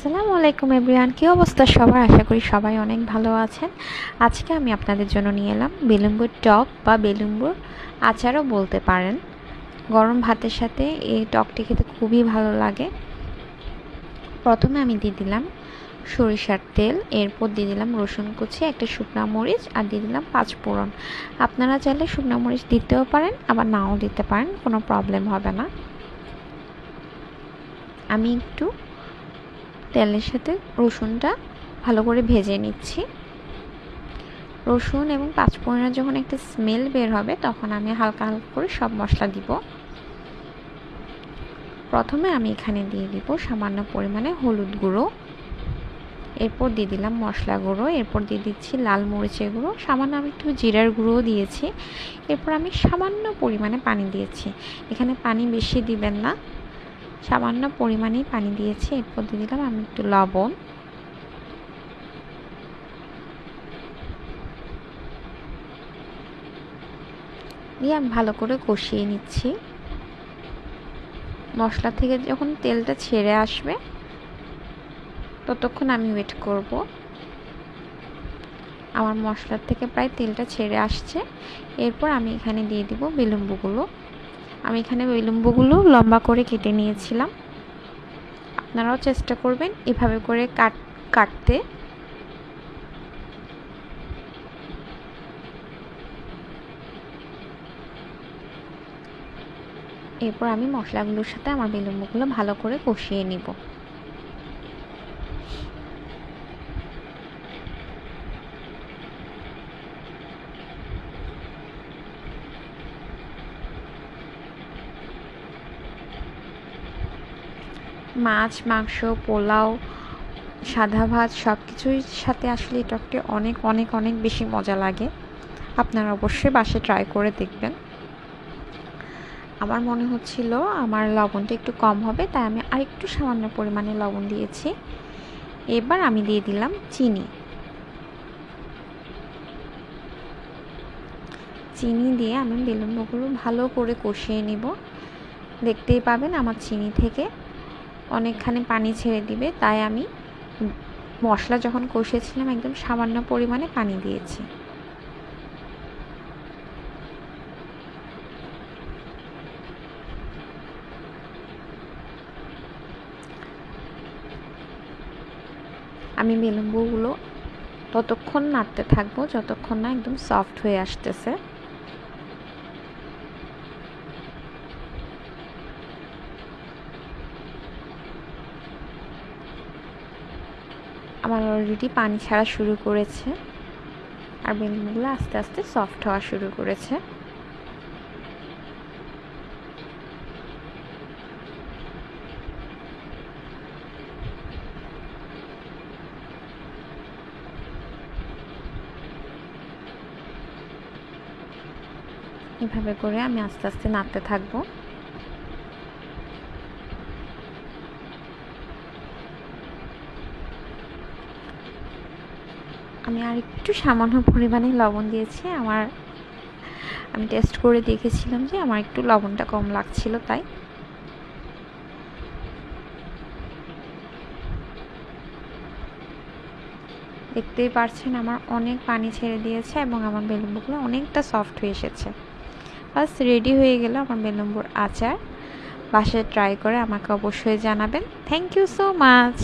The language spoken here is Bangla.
আসসালামু আলাইকুম এভরিওয়ান, কী অবস্থা সবার? আশা করি সবাই অনেক ভালো আছেন। আজকে আমি আপনাদের জন্য নিয়ে এলাম বেলুম্বুর টক বা বেলুম্বুর আচারও বলতে পারেন। গরম ভাতের সাথে এই টকটি খেতে খুবই ভালো লাগে। প্রথমে আমি দিয়ে দিলাম সরিষার তেল, এরপর দিয়ে দিলাম রসুন কুচি, একটা শুকনা মরিচ, আর দিয়ে দিলাম পাঁচ ফোড়ন। আপনারা চাইলে শুকনো মরিচ দিতেও পারেন, আবার নাও দিতে পারেন, কোনো প্রবলেম হবে না। আমি একটু তেলের সাথে রসুনটা ভালো করে ভেজে নিচ্ছি। রসুন এবং পাঁচফোড়নের যখন একটা স্মেল বের হবে, তখন আমি হালকা হালকা করে সব মশলা দিব। প্রথমে আমি এখানে দিয়ে দিব সামান্য পরিমাণে হলুদ গুঁড়ো। এরপর দিয়ে দিলাম মশলা গুঁড়ো। এরপর দিয়ে দিচ্ছি লাল মরিচের গুঁড়ো। সামান্য আমি একটু জিরার গুঁড়োও দিয়েছি। এরপর আমি সামান্য পরিমাণে পানি দিয়েছি। এখানে পানি বেশি দিবেন না। সামান্য পরিমাণেই পানি দিয়েছি। এরপর দিয়ে দিলাম আমি একটু লবণ। দিয়ে আমি ভালো করে কষিয়ে নিচ্ছি। মশলা থেকে যখন তেলটা ছেড়ে আসবে, ততক্ষণ আমি ওয়েট করব। আমার মশলার থেকে প্রায় তেলটা ছেড়ে আসছে। এরপর আমি এখানে দিয়ে দিব বিলম্বগুলো। আমি এখানে বিলম্বগুলো লম্বা করে কেটে নিয়েছিলাম। আপনারাও চেষ্টা করবেন এভাবে করে কাট, কাটতে। এরপর আমি মশলাগুলোর সাথে আমার বিলম্বগুলো ভালো করে কষিয়ে নিব। মাছ, মাংস, পোলাও, সাদা ভাত সব কিছুর সাথে আসলে এই টকটি অনেক অনেক অনেক বেশি মজা লাগে। আপনারা অবশ্যই বাসে ট্রাই করে দেখবেন। আমার মনে হচ্ছিল আমার লবণটা একটু কম হবে, তাই আমি আরেকটু সামান্য পরিমাণে লবণ দিয়েছি। এবার আমি দিয়ে দিলাম চিনি। চিনি দিয়ে আমি বেলুনগুলো ভালো করে কষিয়ে নিব। দেখতেই পাবেন আমার চিনি থেকে। অনেকখানি পানি ছেড়ে দিবে, তাই আমি মশলা যখন কষিয়েছিলাম একদম সামান্য পরিমাণে পানি দিয়েছি। আমি বিলম্বগুলো ততক্ষণ নাড়তে থাকব, যতক্ষণ না একদম সফট হয়ে আসতেছে। আমার অলরেডি পানি ছাড়া শুরু করেছে। আর বেলুনগুলো আস্তে আস্তে সফট হওয়া শুরু করেছে। এভাবে করে আমি আস্তে আস্তে নাড়তে থাকব। আমি আর একটু সামান্য পরিমাণে লবণ দিয়েছি। আমার, আমি টেস্ট করে দেখেছিলাম যে আমার একটু লবণটা কম লাগছিল তাই। দেখতেই পারছেন আমার অনেক পানি ছেড়ে দিয়েছে এবং আমার বেলুম্বুগুলো অনেকটা সফট হয়ে এসেছে। বাস রেডি হয়ে গেল আমার বেলুম্বুর আচার। বাসায় ট্রাই করে আমাকে অবশ্যই জানাবেন। Thank you so much